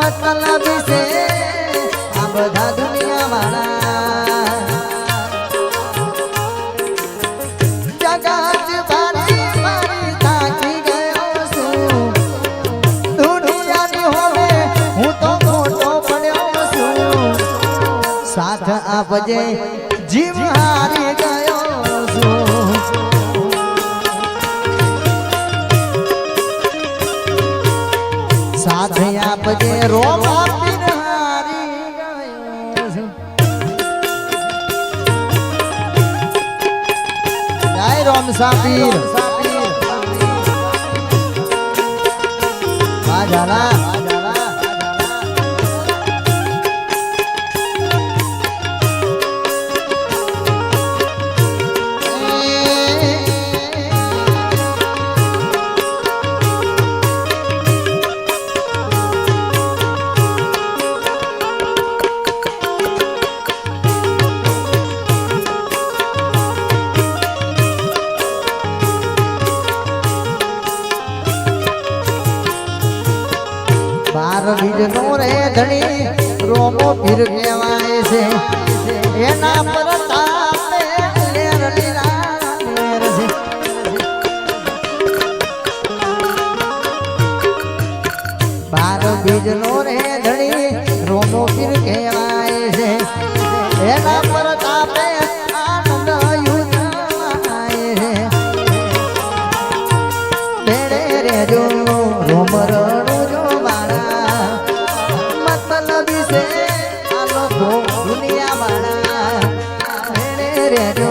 મતલબ છે આ બધા દુનિયા વાળા જગત ભારી મારી થાકી ગયો છું. દુનિયાની હોવે હું તો મોટો પડ્યો સાથ આપજે જીવ હારી ગયો. આપજે રોમા પીર હારી ગયો છું. જય રોમ સાપીર બાજાલા બાર બીજનો રે ધણી, રોમો ફીર કહેવાય છે. એના પર બાર બીજનો રે ધણી, રોમો ફીર કહેવાય છે. એના પર તાપે રોમ દુનિયા વાળા રે રે